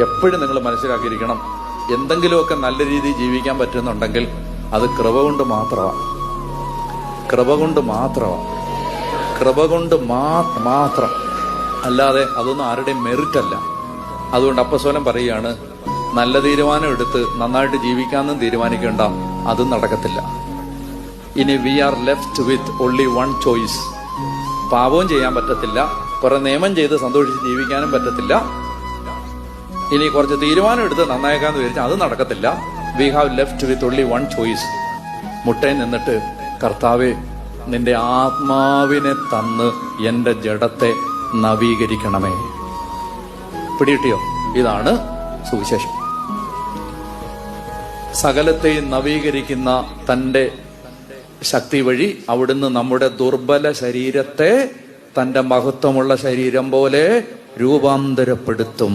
എപ്പോഴും നിങ്ങൾ മനസ്സിലാക്കിയിരിക്കണം എന്തെങ്കിലുമൊക്കെ നല്ല രീതിയിൽ ജീവിക്കാൻ പറ്റുന്നുണ്ടെങ്കിൽ അത് കൃപ കൊണ്ട് മാത്രമാണ് കൃപ കൊണ്ട് മാത്രമാണ് കൃപ കൊണ്ട് മാത്രം. അല്ലാതെ അതൊന്നും ആരുടെയും മെറിറ്റ് അല്ല അതുകൊണ്ട് അപ്പസ്വലം പറയുകയാണ് നല്ല തീരുമാനം എടുത്ത് നന്നായിട്ട് ജീവിക്കാമെന്നും തീരുമാനിക്കേണ്ട അതും നടക്കത്തില്ല. ഇനി we are left with only one choice പാപവും ചെയ്യാൻ പറ്റത്തില്ല. കുറെ നിയമം ചെയ്ത് സന്തോഷിച്ച് ജീവിക്കാനും പറ്റത്തില്ല. ഇനി കുറച്ച് തീരുമാനം എടുത്ത് നന്നായേക്കാന്ന് വിചാരിച്ചാൽ അത് നടക്കത്തില്ല. We have left with only one choice മുട്ടയിൽ നിന്നിട്ട് കർത്താവെ നിന്റെ ആത്മാവിനെ തന്ന് എന്റെ ജഡത്തെ നവീകരിക്കണമേ. പിടികിട്ടിയോ? ഇതാണ് സുവിശേഷം. സകലത്തെയും നവീകരിക്കുന്ന തന്റെ ശക്തി വഴി അവിടുന്ന് നമ്മുടെ ദുർബല ശരീരത്തെ തന്റെ മഹത്വമുള്ള ശരീരം പോലെ രൂപാന്തരപ്പെടുത്തും.